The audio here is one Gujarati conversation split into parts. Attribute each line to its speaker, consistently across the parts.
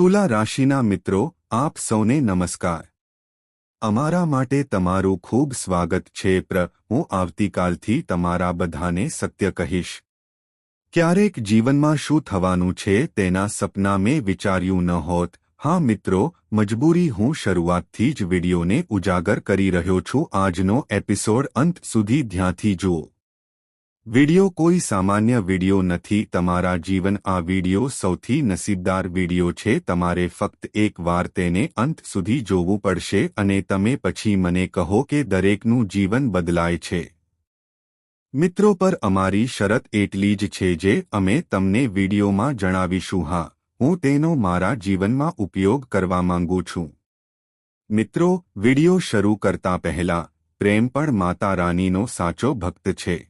Speaker 1: તુલા રાશિના મિત્રો, આપ સૌને નમસ્કાર. અમારા માટે તમારું ખૂબ સ્વાગત છે પ્ર, હું આવતીકાલથી તમારા બધાને સત્ય કહીશ. ક્યારેક જીવનમાં શું થવાનું છે તેના સપના મેં વિચાર્યું ન હોત. હા મિત્રો, મજબૂરી હું શરૂઆતથી જ વિડીયોને ઉજાગર કરી રહ્યો છું. આજનો એપિસોડ અંત સુધી ધ્યાનથી જુઓ. વિડિયો કોઈ સામાન્ય વિડિયો નથી. તમારા જીવન આ વિડિયો સૌથી નસીબદાર વિડિયો છે. તમારે ફક્ત એક વાર તેને અંત સુધી જોવું પડશે અને તમે પછી મને કહો કે દરેકનું જીવન બદલાય છે. મિત્રો, પર અમારી શરત એટલી જ છે જે અમે તમને વિડિયોમાં જણાવીશું. હા, હું તેનો મારા જીવનમાં ઉપયોગ કરવા માંગુ છું. મિત્રો, વિડિયો શરૂ કરતા પહેલા, પ્રેમ પણ માતા રાનીનો સાચો ભક્ત છે.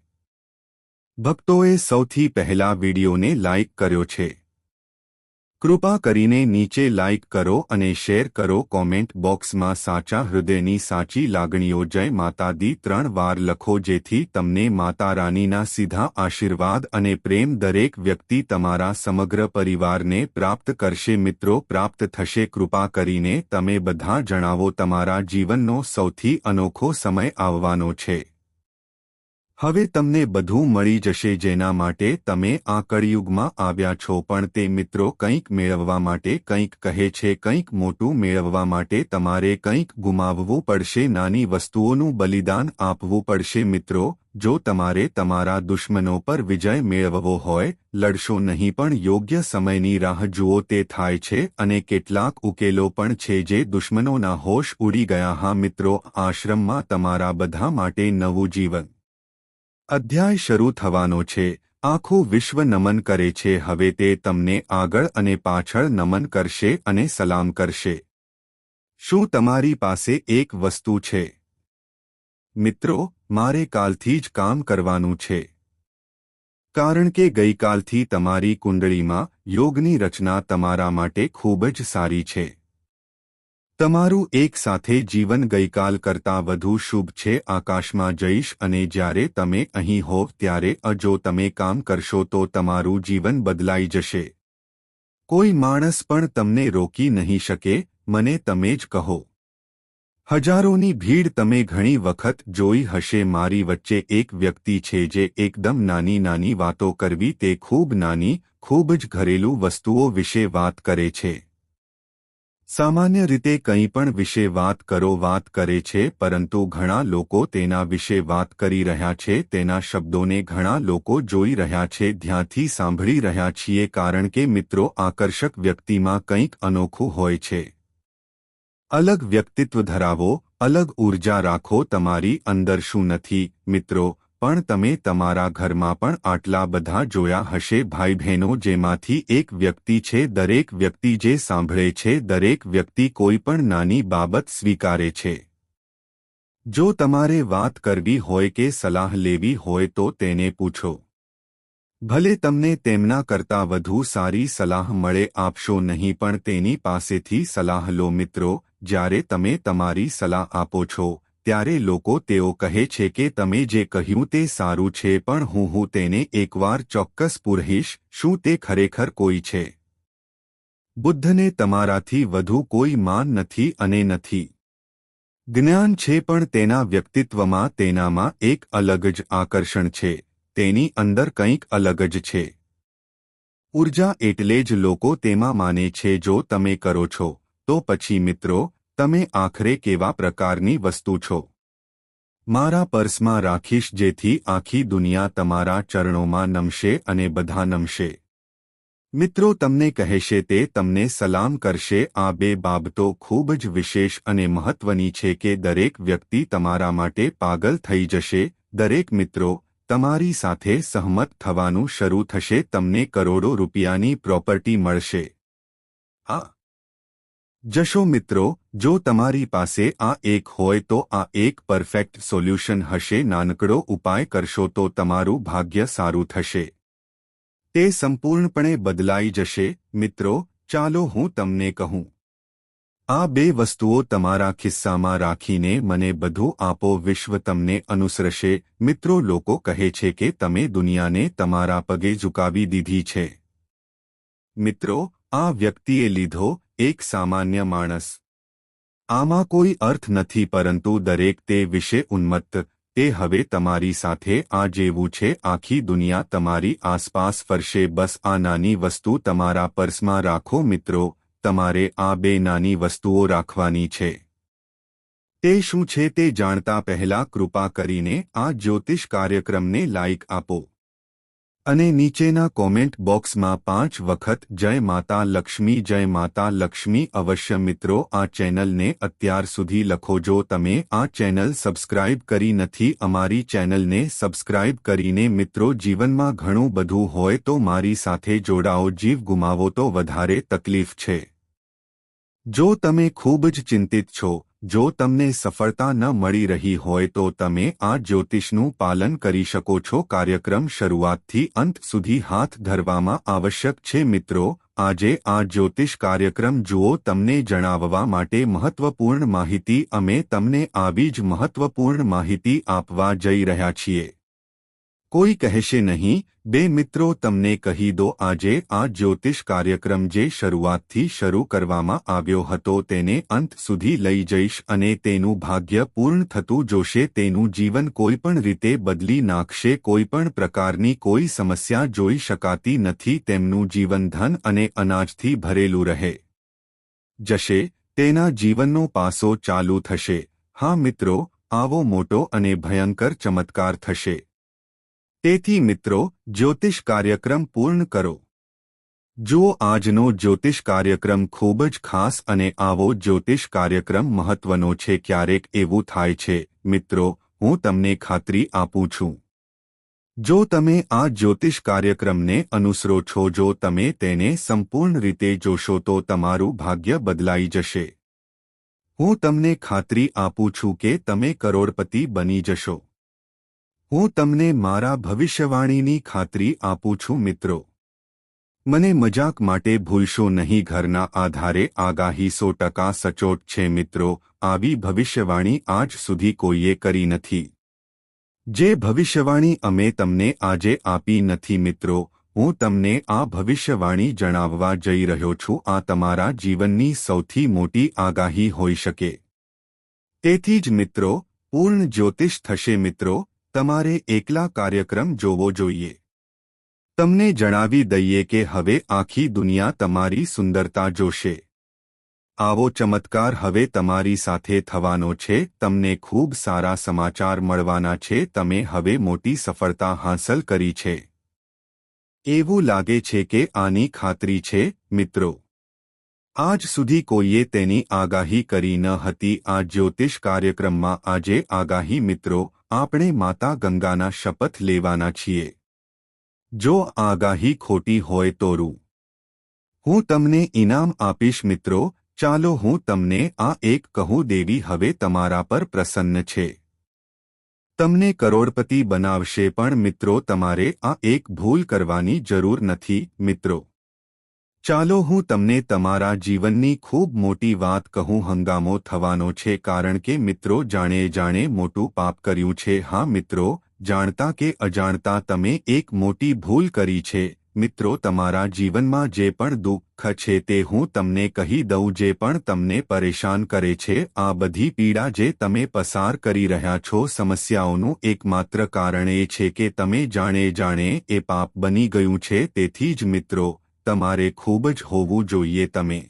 Speaker 1: ભક્તોએ સૌથી પહેલા વિડીયોને લાઇક કર્યો છે. કૃપા કરીને નીચે લાઇક કરો અને શેર કરો કોમેન્ટ બોક્સમાં સાચા હૃદયની સાચી લાગણીઓ જય માતાદી ત્રણ વાર લખો જેથી તમને માતા રાનીના સીધા આશીર્વાદ અને પ્રેમ દરેક વ્યક્તિ તમારા સમગ્ર પરિવારને પ્રાપ્ત કરશે. મિત્રો, પ્રાપ્ત થશે. કૃપા કરીને તમે બધા જણાવો, તમારા જીવનનો સૌથી અનોખો સમય આવવાનો છે. હવે તમને બધું મળી જશે જેના માટે તમે આ કળિયુગમાં આવ્યા છો, પણ તે મિત્રો કંઈક મેળવવા માટે, કંઈક કહે છે, કંઈક મોટું મેળવવા માટે તમારે કંઈક ગુમાવવું પડશે, નાની વસ્તુઓનું બલિદાન આપવું પડશે. મિત્રો, જો તમારે તમારા દુશ્મનો પર વિજય મેળવવો હોય, લડશો નહીં, પણ યોગ્ય સમયની રાહ જુઓ, તે થાય છે અને કેટલાક ઉકેલો પણ છે જે દુશ્મનોના હોશ ઉડી ગયા. હા મિત્રો, આશ્રમમાં તમારા બધા માટે નવું જીવન અધ્યાય શરૂ થવાનો છે, આખું વિશ્વ નમન કરે છે, હવે તે તમને આગળ અને પાછળ નમન કરશે અને સલામ કરશે. શું તમારી પાસે એક વસ્તુ છે? મિત્રો, મારે કાલથી જ કામ કરવાનું છે. કારણ કે ગઈકાલથી તમારી કુંડળીમાં યોગની રચના તમારા માટે ખૂબ જ સારી છે. તમારું એક સાથે જીવન ગઈકાલ કરતાં વધુ શુભ છે. આકાશમાં જઈશ અને જ્યારે તમે અહીં હોવ ત્યારે અજો તમે કામ કરશો તો તમારું જીવન બદલાઈ જશે. કોઈ માણસ પણ તમને રોકી નહીં શકે, મને તમે જ કહો. હજારોની ભીડ તમે ઘણી વખત જોઈ હશે. મારી વચ્ચે એક વ્યક્તિ છે જે એકદમ નાની નાની વાતો કરવી, તે ખૂબ નાની, ખૂબ જ ઘરેલું વસ્તુઓ વિશે વાત કરે છે. સામાન્ય રીતે કંઈ પણ વિશે વાત કરો, વાત કરે છે, પરંતુ ઘણા લોકો તેના વિશે વાત કરી રહ્યા છે, તેના શબ્દોને ઘણા લોકો જોઈ રહ્યા છે, ધ્યાનથી સાંભળી રહ્યા છીએ, કારણ કે મિત્રો આકર્ષક વ્યક્તિમાં કંઈક અનોખું હોય છે. અલગ વ્યક્તિત્વ ધરાવો, અલગ ઊર્જા રાખો, તમારી અંદર શું નથી, મિત્રો પણ તમે તમારા ઘરમાં પણ આટલા બધા જોયા હશે. ભાઈ બહેનો, જેમાંથી એક વ્યક્તિ છે, દરેક વ્યક્તિ જે સાંભળે છે, દરેક વ્યક્તિ કોઈ પણ નાની બાબત સ્વીકારે છે. જો તમારે વાત કરવી હોય કે સલાહ લેવી હોય તો તેને પૂછો. ભલે તમને તેમના કરતાં વધુ સારી સલાહ મળે, આપશો નહીં, પણ તેની પાસેથી સલાહ લો મિત્રો. જ્યારે તમે તમારી સલાહ આપો છો ત્યારે લોકો તેઓ કહે છે કે તમે જે કહ્યું તે સારું છે પણ હું હું તેને એકવાર ચોક્કસ પૂરહીશ, શું તે ખરેખર કોઈ છે? બુદ્ધને તમારાથી વધુ કોઈ માન નથી અને નથી. જ્ઞાન છે પણ તેના વ્યક્તિત્વમાં તેનામાં એક અલગ જ આકર્ષણ છે, તેની અંદર કંઈક અલગ જ છે. ઊર્જા એટલે જ લોકો તેમાં માને છે જો તમે કરો છો, તો પછી મિત્રો તમે આખરે કેવા પ્રકારની વસ્તુ છો? મારા પર્સમાં રાખીશ જેથી આખી દુનિયા તમારા ચરણોમાં નમશે અને બધા નમશે. મિત્રો, તમને કહેશે તે તમને સલામ કરશે. આ બે બાબતો ખૂબ જ વિશેષ અને મહત્વની છે કે દરેક વ્યક્તિ તમારા માટે પાગલ થઈ જશે. દરેક મિત્રો, તમારી સાથે સહમત થવાનું શરૂ થશે. તમને કરોડો રૂપિયાની પ્રોપર્ટી મળશે. આ જશો મિત્રો, જો તમારી પાસે આ એક હોય તો આ એક પરફેક્ટ સોલ્યુશન હશે. નાનકડો ઉપાય કરશો તો તમારું ભાગ્ય સારું થશે. તે સંપૂર્ણપણે બદલાઈ જશે. મિત્રો, ચાલો હું તમને કહું. આ બે વસ્તુઓ તમારા ખિસ્સામાં રાખીને મને બધું આપો. વિશ્વ તમને અનુસરશે. મિત્રો, લોકો કહે છે કે તમે દુનિયાને તમારા પગે ઝુકાવી દીધી છે. મિત્રો, આ વ્યક્તિએ લીધો એક સામાન્ય માણસ. આમાં કોઈ અર્થ નથી પરંતુ દરેક તે વિશે ઉન્મત્ત, તે હવે તમારી સાથે આ જેવું છે, આખી દુનિયા તમારી આસપાસ ફરશે, બસ આ નાની વસ્તુ તમારા પર્સમાં રાખો મિત્રો, તમારે આ બે નાની વસ્તુઓ રાખવાની છે. તે શું છે તે જાણતા પહેલા કૃપા કરીને આ જ્યોતિષ કાર્યક્રમને લાઇક આપો. અને નીચેના કોમેન્ટ બોક્સમાં પાંચ વખત જય માતા લક્ષ્મી, જય માતા લક્ષ્મી. અવશ્ય મિત્રો, આ ચેનલને અત્યાર સુધી લખો. જો તમે આ ચેનલ સબસ્ક્રાઇબ કરી નથી, અમારી ચેનલને સબસ્ક્રાઇબ કરીને મિત્રો, જીવનમાં ઘણું બધું હોય તો મારી સાથે જોડાઓ. જીવ ગુમાવો તો વધારે તકલીફ છે. જો તમે ખૂબ જ ચિંતિત છો જો તમને સફળતા ન મળી રહી હોય તો તમે આ જ્યોતિષનું પાલન કરી શકો છો. કાર્યક્રમ શરૂઆતથી અંત સુધી હાથ ધરવામાં આવશ્યક છે. મિત્રો, આજે આ જ્યોતિષ કાર્યક્રમ જુઓ, તમને જણાવવા માટે મહત્વપૂર્ણ માહિતી, અમે તમને આવી જ મહત્વપૂર્ણ માહિતી આપવા જઈ રહ્યા છીએ. કોઈ કહેશે નહીં બે મિત્રો તમને કહી દો, આજે આ જ્યોતિષ કાર્યક્રમ જે શરૂઆતથી શરૂ કરવામાં આવ્યો હતો તેને અંત સુધી લઈ જઈશ અને તેનું ભાગ્ય પૂર્ણ થતું જોશે, તેનું જીવન કોઈપણ રીતે બદલી નાખશે, કોઈપણ પ્રકારની કોઈ સમસ્યા જોઈ શકાતી નથી, તેમનું જીવન ધન અને અનાજથી ભરેલું રહે. જશે, તેના જીવનનો પાસો ચાલુ થશે. હા મિત્રો, આવો મોટો અને ભયંકર ચમત્કાર થશે. તેથી મિત્રો, જ્યોતિષ કાર્યક્રમ પૂર્ણ કરો. જો આજનો જ્યોતિષ કાર્યક્રમ ખૂબ જ ખાસ અને આવો જ્યોતિષ કાર્યક્રમ મહત્વનો છે ક્યારેક એવું થાય છે, મિત્રો, હું તમને ખાતરી આપું છું. જો તમે આ જ્યોતિષ કાર્યક્રમને અનુસરો છો જો તમે તેને સંપૂર્ણ રીતે જોશો તો તમારું ભાગ્ય બદલાઈ જશે. હું તમને ખાતરી આપું છું કે તમે કરોડપતિ બની જશો. હું તમને મારા ભવિષ્યવાણીની ખાતરી આપું છું મિત્રો. મને મજાક માટે ભૂલશો નહીં, ઘરના આધારે આગાહી સો ટકા સચોટ છે મિત્રો, આવી ભવિષ્યવાણી આજ સુધી કોઈએ કરી નથી. જે ભવિષ્યવાણી અમે તમને આજે આપી નથી મિત્રો, હું તમને આ ભવિષ્યવાણી જણાવવા જઈ રહ્યો છું, આ તમારા જીવનની સૌથી મોટી આગાહી હોઈ શકે. તેથી જ મિત્રો, પૂર્ણ જ્યોતિષ થશે મિત્રો તમારે એકલા કાર્યક્રમ જોવો જોઈએ. તમને જણાવી દઈએ કે હવે આખી દુનિયા તમારી સુંદરતા જોશે. આવો ચમત્કાર હવે તમારી સાથે થવાનો છે, તમને ખૂબ સારા સમાચાર મળવાના છે, તમે હવે મોટી સફળતા હાંસલ કરી છે. એવું લાગે છે કે આની ખાતરી છે, મિત્રો. આજ સુધી કોઈએ તેની આગાહી કરી ન હતી, આ જ્યોતિષ કાર્યક્રમમાં આજે આગાહી, મિત્રો આપણે માતા ગંગાના શપથ લેવાના છીએ. જો આગાહી ખોટી હોય તો રૂ હું તમને ઇનામ આપીશ મિત્રો, ચાલો હું તમને આ એક કહું દેવી હવે તમારા પર પ્રસન્ન છે. તમને કરોડપતિ બનાવશે પણ મિત્રો તમારે આ એક ભૂલ કરવાની જરૂર નથી મિત્રો. ચાલો હું તમને તમારા જીવનની ખૂબ મોટી વાત કહું, હંગામો થવાનો છે કારણ કે મિત્રો જાણે જાણે મોટું પાપ કર્યું છે. હા મિત્રો, જાણતા કે અજાણતા તમે એક મોટી ભૂલ કરી છે. મિત્રો તમારા જીવનમાં જે પણ દુઃખ છે તે હું તમને કહી દઉં, જે પણ તમને પરેશાન કરે છે. આ બધી પીડા જે તમે પસાર કરી રહ્યા છો સમસ્યાઓનું એકમાત્ર કારણ એ છે કે તમે જાણે જાણે એ પાપ બની ગયું છે. તેથી જ મિત્રો તમારે ખૂબ જ હોવું જોઈએ તમે.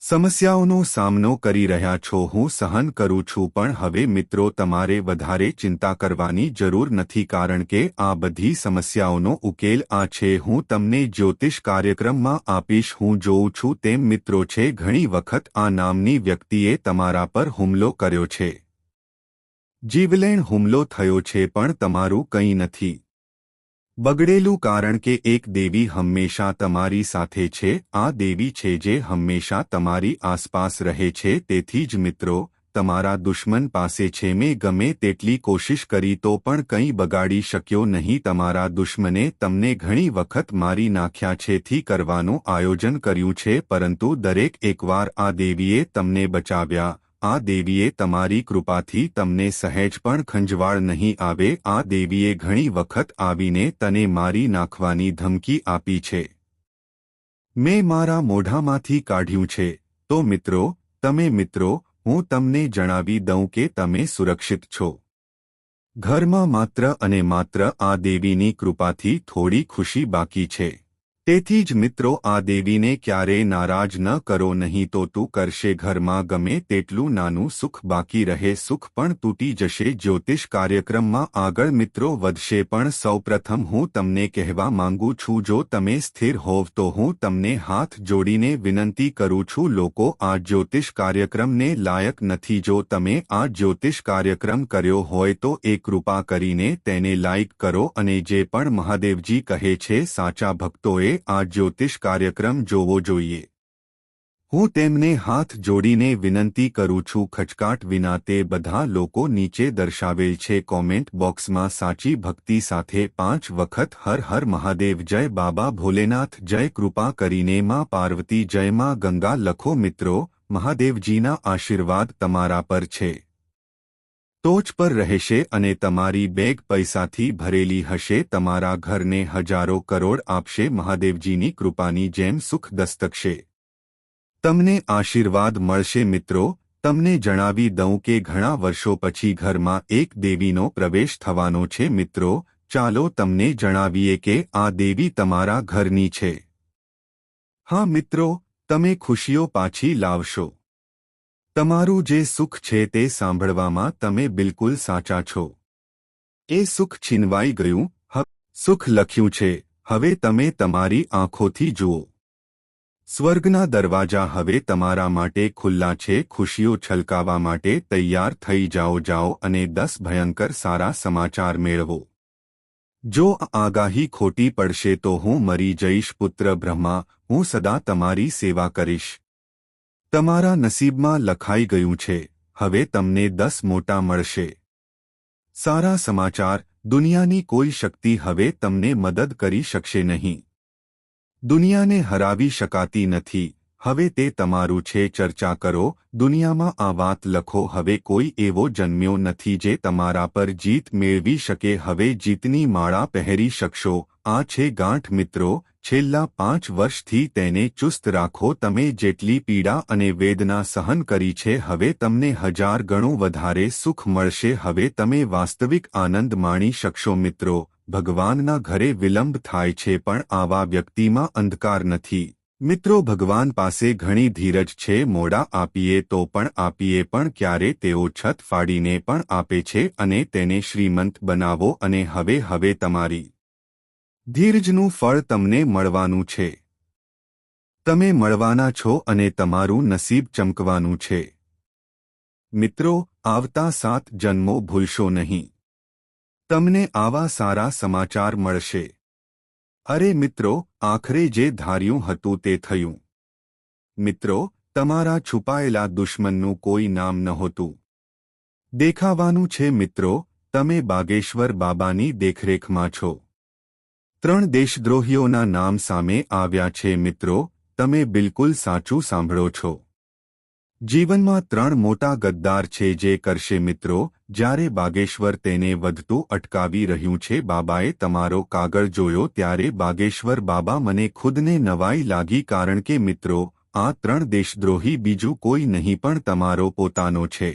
Speaker 1: સમસ્યાઓનો સામનો કરી રહ્યા છો, હું સહન કરું છું, પણ હવે મિત્રો તમારે વધારે ચિંતા કરવાની જરૂર નથી, કારણ કે આ બધી સમસ્યાઓનો ઉકેલ આ છે, હું તમને જ્યોતિષ કાર્યક્રમમાં આપીશ, હું જોઉં છું તેમ મિત્રો છે, ઘણી વખત આ નામની વ્યક્તિએ તમારા પર હુમલો કર્યો છે. જીવલેણ હુમલો થયો છે, પણ તમારું કંઈ નથી. બગડેલું કારણ કે એક દેવી હંમેશા તમારી સાથે છે, આ દેવી છે જે હંમેશા તમારી આસપાસ રહે છે, તેથી જ મિત્રો, તમારા દુશ્મન પાસે છે, મેં ગમે તેટલી કોશિશ કરી તો પણ કંઈ બગાડી શક્યો નહીં, તમારા દુશ્મને તમને ઘણી વખત મારી નાખ્યા છેથી કરવાનું આયોજન કર્યું છે, પરંતુ દરેક એકવાર આ દેવીએ તમને બચાવ્યા. આ દેવીએ તમારી કૃપાથી તમને સહેજ પણ ખંજવાળ નહીં આવે, આ દેવીએ ઘણી વખત આવીને તને મારી નાખવાની ધમકી આપી છે. મેં મારા મોઢામાંથી કાઢ્યું છે. તો મિત્રો, તમે મિત્રો, હું તમને જણાવી દઉં કે તમે સુરક્ષિત છો. ઘરમાં માત્ર અને માત્ર આ દેવીની કૃપાથી થોડી ખુશી બાકી છે. તેથી જ મિત્રો, આ દેવીને ક્યારેય નારાજ ન કરો, નહીં તો તું કરશે ઘરમાં ગમે તેટલું નાનું સુખ, બાકી રહે સુખ પણ તૂટી જશે. જ્યોતિષ કાર્યક્રમમાં આગળ મિત્રો વધશે, પણ સૌપ્રથમ હું તમને કહેવા માંગુ છું, જો તમે સ્થિર હોવ તો હું તમને હાથ જોડીને વિનંતી કરું છું, લોકો, આ જ્યોતિષ કાર્યક્રમને લાયક નથી. જો તમે આ જ્યોતિષ કાર્યક્રમ કર્યો હોય તો એ કૃપા કરીને તેને લાઇક કરો અને જે પણ મહાદેવજી કહે છે, સાચા ભક્તોએ આ જ્યોતિષ કાર્યક્રમ જોવો જોઈએ. હું તેમને હાથ જોડીને વિનંતી કરું છું, ખચકાટ વિના તે બધા લોકો નીચે દર્શાવેલ છે. કોમેન્ટ બોક્સમાં સાચી ભક્તિ સાથે પાંચ વખત હર હર મહાદેવ, જય બાબા ભોલેનાથ, જય કૃપા કરીને માં પાર્વતી, જય માં ગંગા. લખો મિત્રો, મહાદેવજીના આશીર્વાદ તમારા પર છે. ટોચ પર રહેશે અને તમારી બેગ પૈસાથી ભરેલી હશે, તમારા ઘરને હજારો કરોડ આપશે, મહાદેવજીની કૃપાની જેમ સુખ દસ્તકશે. તમને આશીર્વાદ મળશે મિત્રો, તમને જણાવી દઉં કે ઘણા વર્ષો પછી ઘરમાં એક દેવીનો પ્રવેશ થવાનો છે મિત્રો, ચાલો તમને જણાવીએ કે આ દેવી તમારા ઘરની છે. હા મિત્રો, તમે ખુશીઓ પાછી લાવશો. તમારું જે સુખ છે તે સાંભળવામાં તમે બિલકુલ સાચા છો. એ સુખ છીનવાઈ ગયું સુખ લખ્યું છે, હવે તમે તમારી આંખોથી જુઓ. સ્વર્ગના દરવાજા હવે તમારા માટે ખુલ્લા છે, ખુશીઓ છલકાવા માટે તૈયાર થઈ જાઓ જાઓ અને દસ ભયંકર સારા સમાચાર મેળવો. જો આગાહી ખોટી પડશે તો હું મરી જઈશ, પુત્ર બ્રહ્મા, હું સદા તમારી સેવા કરીશ. તમારા નસીબમાં લખાઈ ગયું છે, હવે તમને દસ મોટા મળશે. સારા સમાચાર, દુનિયાની કોઈ શક્તિ હવે તમને મદદ કરી શકશે નહીં. દુનિયાને હરાવી શકાતી નથી, હવે તે તમારું છે, ચર્ચા કરો, દુનિયામાં આ વાત લખો, હવે કોઈ એવો જન્મ્યો નથી જે તમારા પર જીત મેળવી શકે, હવે જીતની માળા પહેરી શકશો, આ છે ગાંઠ મિત્રો છેલ્લા પાંચ વર્ષથી તેને ચુસ્ત રાખો, તમે જેટલી પીડા અને વેદના સહન કરી છે, હવે તમને હજાર ગણું વધારે સુખ મળશે. હવે તમે વાસ્તવિક આનંદ માણી શકશો મિત્રો. ભગવાનના ઘરે વિલંબ થાય છે, પણ આવા વ્યક્તિમાં અંધકાર નથી. મિત્રો, ભગવાન પાસે ઘણી ધીરજ છે, મોડા આપીએ તો પણ આપીએ, પણ ક્યારે તેઓ છત ફાડીને પણ આપે છે, અને તેને શ્રીમંત બનાવો, અને હવે હવે તમારી ધીરજનું ફળ તમને મળવાનું છે. તમે મળવાના છો અને તમારું નસીબ ચમકવાનું છે. મિત્રો, આવતા સાત જન્મો ભૂલશો નહીં. તમને આવા સારા સમાચાર મળશે. અરે મિત્રો, આખરે જે ધાર્યું હતું તે થયું. મિત્રો, તમારા છુપાયેલા દુશ્મનનું કોઈ નામ નહોતું. દેખાવાનું છે મિત્રો, તમે બાગેશ્વર બાબાની દેખરેખમાં છો. ત્રણ દેશદ્રોહીઓના નામ સામે આવ્યા છે મિત્રો, તમે બિલકુલ સાચું સાંભળો છો. જીવનમાં ત્રણ મોટા ગદ્દાર છે જે કરશે મિત્રો, જ્યારે બાગેશ્વર તેને વધતું અટકાવી રહ્યું છે, બાબાએ તમારો કાગળ જોયો ત્યારે બાગેશ્વર બાબા મને ખુદને નવાઈ લાગી કારણ કે મિત્રો, આ ત્રણ દેશદ્રોહી બીજું કોઈ નહીં પણ તમારો પોતાનો છે.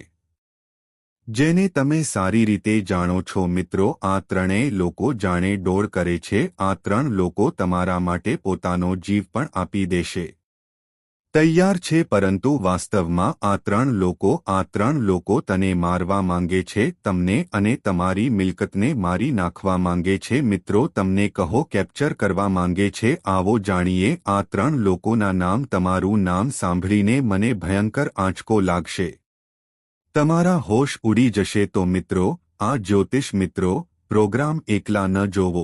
Speaker 1: જેને તમે સારી રીતે જાણો છો મિત્રો, આ ત્રણેય લોકો જાણે ડોળ કરે છે, આ ત્રણ લોકો તમારા માટે પોતાનો જીવ પણ આપી દેશે. તૈયાર છે પરંતુ વાસ્તવમાં આ ત્રણ લોકો, આ ત્રણ લોકો તને મારવા માંગે છે, તમને અને તમારી મિલકતને મારી નાખવા માંગે છે. મિત્રો, તમને કહો, કેપ્ચર કરવા માંગે છે, આવો જાણીએ, આ ત્રણ લોકોના નામ તમારું નામ સાંભળીને મને ભયંકર આંચકો લાગશે. તમારા હોશ ઉડી જશે તો મિત્રો, આ જ્યોતિષ મિત્રો, પ્રોગ્રામ એકલા ન જોવો.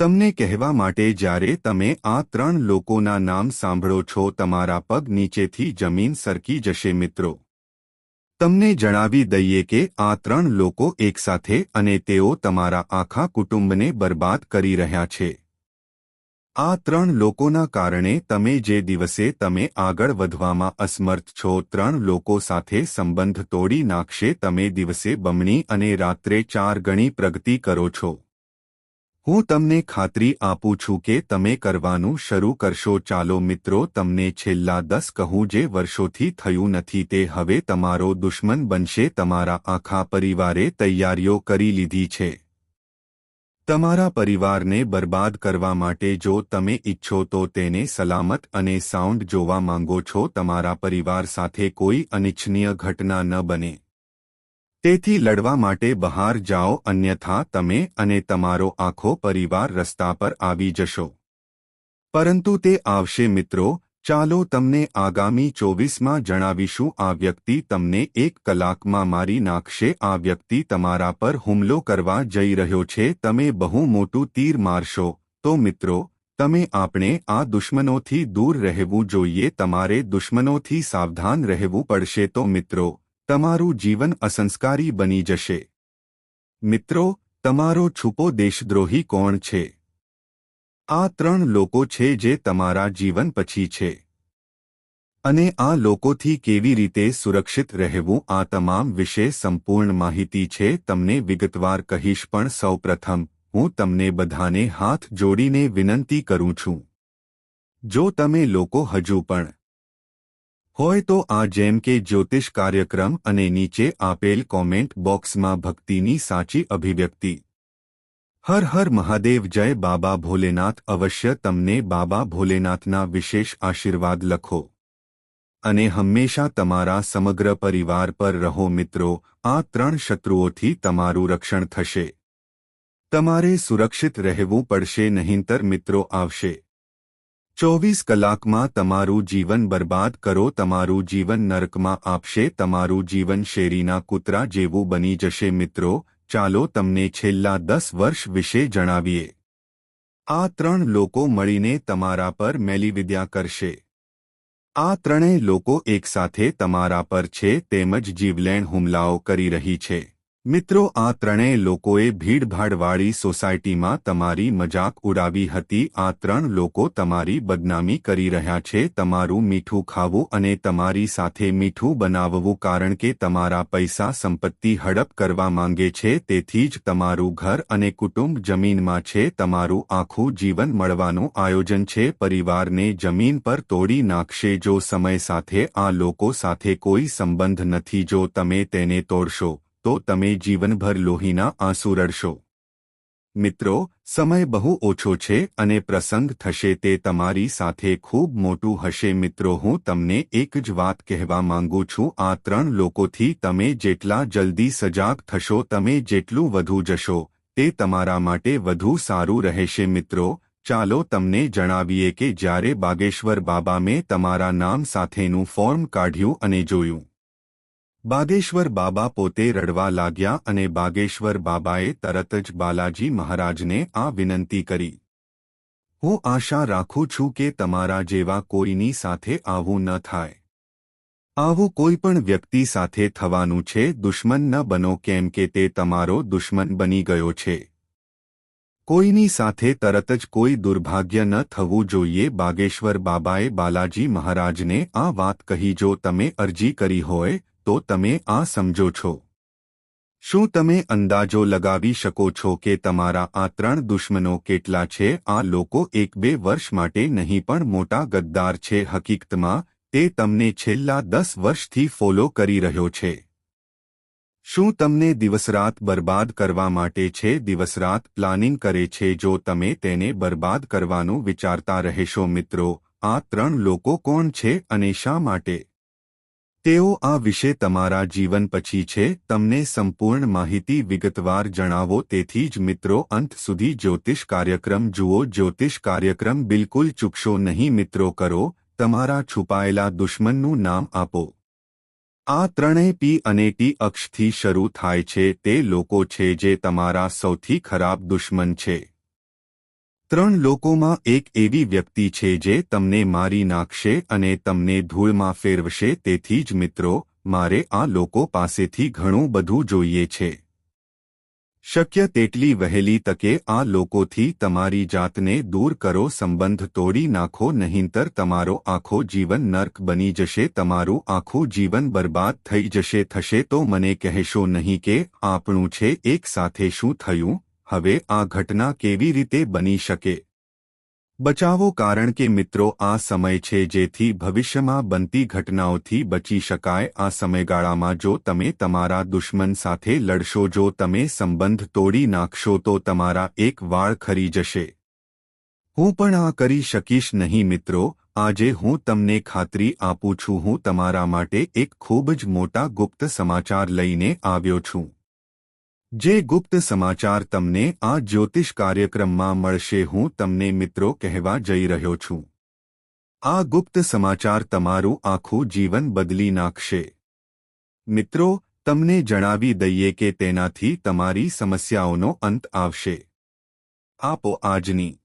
Speaker 1: તમને કહેવા માટે જ્યારે તમે આ ત્રણ લોકોના નામ સાંભળો છો, તમારા પગ નીચેથી જમીન સરકી જશે મિત્રો. તમને જણાવી દઈએ કે આ ત્રણ લોકો એકસાથે અને તેઓ તમારા આખા કુટુંબને બરબાદ કરી રહ્યા છે. આ ત્રણ લોકોના કારણે તમે જે દિવસે તમે આગળ વધવામાં અસમર્થ છો, ત્રણ લોકો સાથે સંબંધ તોડી નાખશે, તમે દિવસે બમણી અને રાત્રે ચાર ગણી પ્રગતિ કરો છો. હું તમને ખાતરી આપું છું કે તમે કરવાનું શરૂ કરશો. ચાલો મિત્રો, તમને છેલ્લા દસ કહું જે વર્ષોથી થયું નથી તે હવે તમારો દુશ્મન બનશે. તમારા આખા પરિવારે તૈયારીઓ કરી લીધી છે. તમારા પરિવારને બરબાદ કરવા માટે જો તમે ઈચ્છો તો તેને સલામત અને સાઉન્ડ જોવા માંગો છો, તમારા પરિવાર સાથે કોઈ અનિચ્છનીય ઘટના ન બને. તેથી લડવા માટે બહાર જાઓ, અન્યથા તમે અને તમારો આખો પરિવાર રસ્તા પર આવી જશો. પરંતુ તે આવશે મિત્રો ચાલો તમને આગામી ચોવીસમાં જણાવીશું, આ વ્યક્તિ તમને એક કલાકમાં મારી નાખશે, આ વ્યક્તિ તમારા પર હુમલો કરવા જઈ રહ્યો છે, તમે બહુ મોટું તીર મારશો. તો મિત્રો, તમે આપણે આ દુશ્મનોથી દૂર રહેવું જોઈએ, તમારે દુશ્મનોથી સાવધાન રહેવું પડશે. તો મિત્રો, તમારું જીવન અસંસ્કારી બની જશે. મિત્રો, તમારો છુપો દેશદ્રોહી કોણ છે? આ ત્રણ લોકો છે જે તમારા જીવન પછી છે. અને આ લોકોથી કેવી રીતે સુરક્ષિત રહેવું આ તમામ વિશે સંપૂર્ણ માહિતી છે તમને વિગતવાર કહીશ પણ સૌપ્રથમ, હું તમને બધાને હાથ જોડીને વિનંતી કરું છું. જો તમે લોકો હજુ પણ હોય તો આ જેમ કે જ્યોતિષ કાર્યક્રમ અને નીચે આપેલ કોમેન્ટ બોક્સમાં ભક્તિની સાચી અભિવ્યક્તિ હર હર મહાદેવ જય બાબા ભોલેનાથ. અવશ્ય તમને બાબા ભોલેનાથના વિશેષ આશીર્વાદ લખો. અને હંમેશા તમારા સમગ્ર પરિવાર પર રહો મિત્રો, આ ત્રણ શત્રુઓથી તમારું રક્ષણ થશે. તમારે સુરક્ષિત રહેવું પડશે નહીંતર મિત્રો આવશે. ચોવીસ કલાકમાં તમારું જીવન બરબાદ કરો, તમારું જીવન નરકમાં આપશે, તમારું જીવન શેરીના કૂતરા જેવું બની જશે મિત્રો ચાલો તમને છેલ્લા દસ વર્ષ વિશે જણાવીએ. આ ત્રણ લોકો મળીને તમારા પર મેલીવિદ્યા કરશે. આ ત્રણેય લોકો એકસાથે તમારા પર છે તેમજ જીવલેણ હુમલાઓ કરી રહી છે. મિત્રો, આ ત્રણેય લોકોએ ભીડભાડવાળી સોસાયટીમાં તમારી મજાક ઉડાવી હતી. આ ત્રણ લોકો તમારી બદનામી કરી રહ્યા છે. તમારું મીઠું ખાવું અને તમારી સાથે મીઠું બનાવવું કારણ કે તમારા પૈસા સંપત્તિ હડપ કરવા માંગે છે. તેથી જ તમારું ઘર અને કુટુંબ જમીનમાં છે. તમારું આખું જીવન મળવાનું આયોજન છે. પરિવારને જમીન પર તોડી નાખશે જો સમય સાથે આ લોકો સાથે કોઈ સંબંધ નથી. જો તમે તેને તોડશો તો તમે જીવનભર લોહીના આંસુ રડશો. મિત્રો, સમય બહુ ઓછો છે અને પ્રસંગ થશે તે તમારી સાથે ખૂબ મોટું હશે. મિત્રો, હું તમને એક જ વાત કહેવા માંગુ છું. આ ત્રણ લોકોથી તમે જેટલા જલ્દી સજાગ થશો, તમે જેટલું વધુ જશો, તે તમારા માટે વધુ સારું રહેશે. મિત્રો, ચાલો તમને જણાવીએ કે જ્યારે બાગેશ્વર બાબા મેં તમારા નામ સાથેનું ફોર્મ કાઢ્યું અને જોયું બાગેશ્વર બાબા પોતે રડવા લાગ્યા અને બાગેશ્વર બાબાએ તરત જ બાલાજી મહારાજને આ વિનંતી કરી. હું આશા રાખું છું કે તમારા જેવા કોઈની સાથે આવું ન થાય. આવું કોઈ પણ વ્યક્તિ સાથે થવાનું છે, દુશ્મન ન બનો કેમ કે તે તમારો દુશ્મન બની ગયો છે. કોઈની સાથે તરત જ કોઈ દુર્ભાગ્ય ન થવું જોઈએ. બાગેશ્વર બાબાએ બાલાજી મહારાજને આ વાત કહી જો તમે અરજી કરી હોય તો તમે આ સમજો છો. શું તમે અંદાજો લગાવી શકો છો કે તમારા આ ત્રણ દુશ્મનો કેટલા છે? આ લોકો એક બે વર્ષ માટે નહીં પણ મોટા ગદ્દાર છે. હકીકતમાં, તે તમને છેલ્લા દસ વર્ષથી ફોલો કરી રહ્યો છે. શું તમને દિવસરાત બરબાદ કરવા માટે છે? દિવસરાત પ્લાનિંગ કરે છે જો તમે તેને બરબાદ કરવાનું વિચારતા રહેશો. મિત્રો, આ ત્રણ લોકો કોણ છે અને શા માટે? તેઓ આ વિશે તમારા જીવન પછી છે, તમને સંપૂર્ણ માહિતી વિગતવાર જણાવો, તેથી જ મિત્રો, અંત સુધી જ્યોતિષ કાર્યક્રમ જુઓ, જ્યોતિષ કાર્યક્રમ બિલકુલ ચૂકશો નહીં મિત્રો કરો, તમારા છુપાયેલા દુશ્મનનું નામ આપો. આ ત્રણેય પી અને ટી અક્ષથી શરૂ થાય છે, તે લોકો છે જે તમારા સૌથી ખરાબ દુશ્મન છે. ત્રણ લોકોમાં એક એવી વ્યક્તિ છે જે તમને મારી નાખશે અને તમને ધૂળમાં ફેરવશે, તેથી જ મિત્રો, મારે આ લોકો પાસેથી ઘણું બધું જોઈએ છે. શક્ય તેટલી વહેલી તકે આ લોકોથી તમારી જાતને દૂર કરો, સંબંધ તોડી નાખો, નહીંતર તમારો આખો જીવન નર્ક બની જશે, તમારું આખું જીવન બરબાદ થઈ જશે, થશે તો મને કહેશો નહીં કે આપણું છે એક સાથે શું થયું? હવે આ ઘટના કેવી રીતે બની શકે? બચાવો કારણ કે મિત્રો, આ સમય છે જેથી ભવિષ્યમાં બનતી ઘટનાઓથી બચી શકાય. આ સમયગાળામાં જો તમે તમારા દુશ્મન સાથે લડશો, જો તમે સંબંધ તોડી નાખશો, તો તમારા એક વાળ ખરી જશે. હું પણ આ કરી શકીશ નહીં મિત્રો. આજે હું તમને ખાતરી આપું છું, હું તમારા માટે એક ખૂબ જ મોટા ગુપ્ત સમાચાર લઈને આવ્યો છું. જે ગુપ્ત સમાચાર તમને આ જ્યોતિષ કાર્યક્રમમાં મળશે, હું તમને મિત્રો કહેવા જઈ રહ્યો છું. આ ગુપ્ત સમાચાર તમારું આખું જીવન બદલી નાખશે. મિત્રો, તમને જણાવી દઈએ કે તેનાથી તમારી સમસ્યાઓનો અંત આવશે. આપો આજની